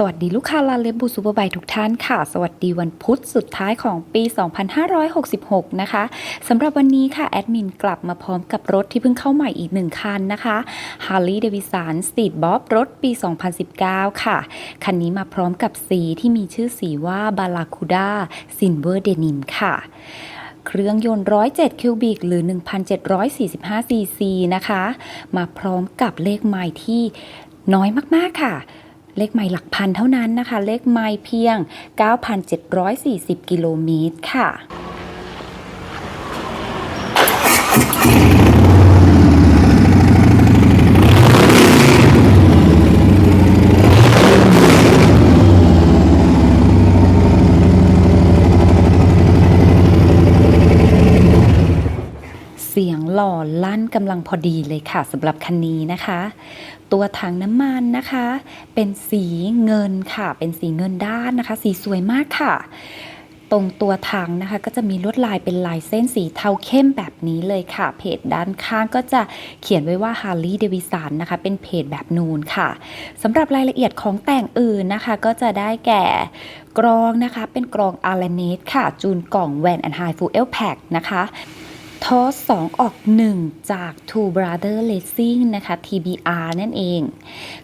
สวัสดีลูกค้าลาเลบูซูเปอร์ไบทุกท่านค่ะ สวัสดีวันพุธสุดท้ายของปี 2566 นะคะสำหรับวันนี้ค่ะ แอดมินกลับมาพร้อมกับรถที่เพิ่งเข้าใหม่อีกหนึ่งคันนะคะ Harley Davidson Street Bob รถปี 2019 ค่ะ คันนี้มาพร้อมกับสีที่มีชื่อสีว่า Barracuda Silver Denim ค่ะเครื่องยนต์ 107 คิวบิก หรือ 1,745 ซีซีนะคะ มาพร้อมกับเลขไมล์ที่น้อยมาก ๆ ค่ะ เลขไมล์หลักพันเท่านั้นนะคะ เลขไมล์เพียง 9,740 กิโลเมตรค่ะ เสียงหล่อลั่นกำลังพอดีเลยค่ะสำหรับคันนี้นะคะ ตัวถังน้ำมันนะคะ เป็นสีเงินค่ะ เป็นสีเงินด้านนะคะ สีสวยมากค่ะ ตรงตัวถังนะคะ ก็จะมีลวดลายเป็นลายเส้นสีเทาเข้มแบบนี้เลยค่ะ เพจด้านข้างก็จะเขียนไว้ว่า Harley Davidson นะคะ เป็นเพจแบบนูนค่ะสำหรับรายละเอียดของแต่งอื่นนะคะ ก็จะได้แก่กรองนะคะ เป็นกรองอาร์เนตค่ะ จูนกล่องแวนแอนไฮฟูเอลแพ็กนะคะ ทอส2ออก 1 จาก Two Brother Racing นะคะ TBR นั่นเอง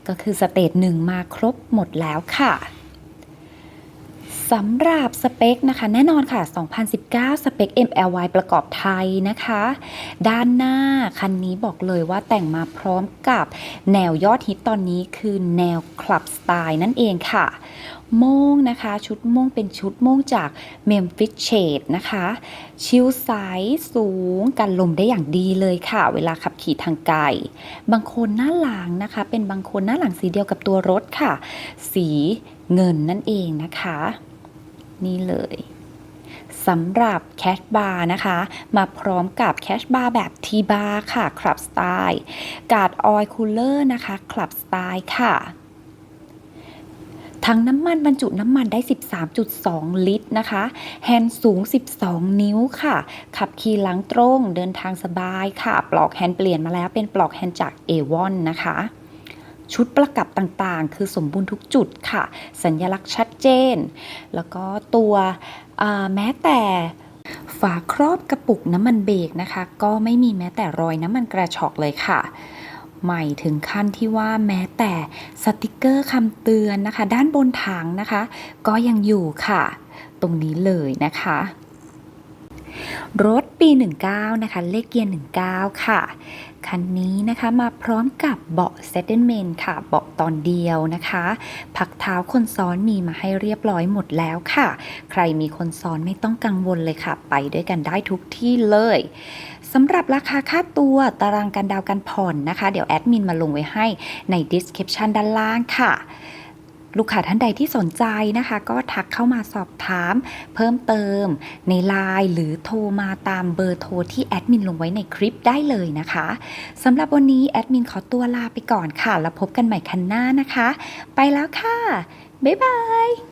ก็คือสเตจ1มาครบหมดแล้วค่ะ สำหรับสเปคนะคะ แน่นอนค่ะ 2019 สเปค MLY ประกอบไทยนะคะ ด้านหน้าคันนี้บอกเลยว่าแต่งมาพร้อมกับแนวยอดฮิตตอนนี้คือแนวคลับสไตล์นั่นเองค่ะโม่งนะคะ ชุดโม่งเป็นชุดโม่งจาก Memphis Shade นะคะ ชิวไซส์สูงกันลมได้อย่างดีเลยค่ะ เวลาขับขี่ทางไกลบางคนหน้าหลังนะคะ เป็นบางคนหน้าหลังสีเดียวกับตัวรถค่ะ สีเงินนั่นเองนะคะ นี่เลยสำหรับแคชบาร์นะคะ มาพร้อมกับแคชบาร์แบบทีบาร์ค่ะคลับสไตล์กาดออยคูลเลอร์นะคะคลับสไตล์ค่ะทั้งน้ำมันบรรจุน้ำมันได้ 13.2 ลิตรนะคะ แฮนด์สูง 12 นิ้วค่ะ ขับขี่หลังตรง เดินทางสบายค่ะ ปลอกแฮนด์เปลี่ยนมาแล้วเป็นปลอกแฮนด์จาก A1 นะคะ ชุดประกับต่างๆ คือสมบูรณ์ทุกจุดค่ะ สัญลักษณ์ชัดเจน แล้วก็ตัวแม้แต่ฝาครอบกระปุกน้ำมันเบรกนะคะ ก็ไม่มีแม้แต่รอยน้ำมันกระชอกเลยค่ะ ใหม่ถึงขั้นที่ว่าแม้แต่สติกเกอร์คำเตือนนะคะ ด้านบนถังนะคะ ก็ยังอยู่ค่ะ ตรงนี้เลยนะคะ รถปี 19 นะคะ เลขเกียร์ 19 ค่ะ คันนี้นะคะมาพร้อมกับเบาะเซตเ m เมนค่ะ เบาะตอนเดียวนะคะ พักเท้าคนซ้อนมีมาให้เรียบร้อยหมดแล้วค่ะ ใครมีคนซ้อนไม่ต้องกังวลเลยค่ะ ไปด้วยกันได้ทุกที่เลยสำหรับราคาค่าตัวตารางการดาวน์การผ่อนนะคะ เดี๋ยวแอดมินมาลงไว้ให้ใน description ด้านล่างค่ะ ลูกค้าท่านใดที่สนใจนะคะ ก็ทักเข้ามาสอบถาม เพิ่มเติม ในไลน์หรือโทรมาตามเบอร์โทรที่แอดมินลงไว้ในคลิปได้เลยนะคะสำหรับวันนี้แอดมินขอตัวลาไปก่อนค่ะ แล้วพบกันใหม่คันหน้านะคะ ไปแล้วค่ะ บ๊ายบาย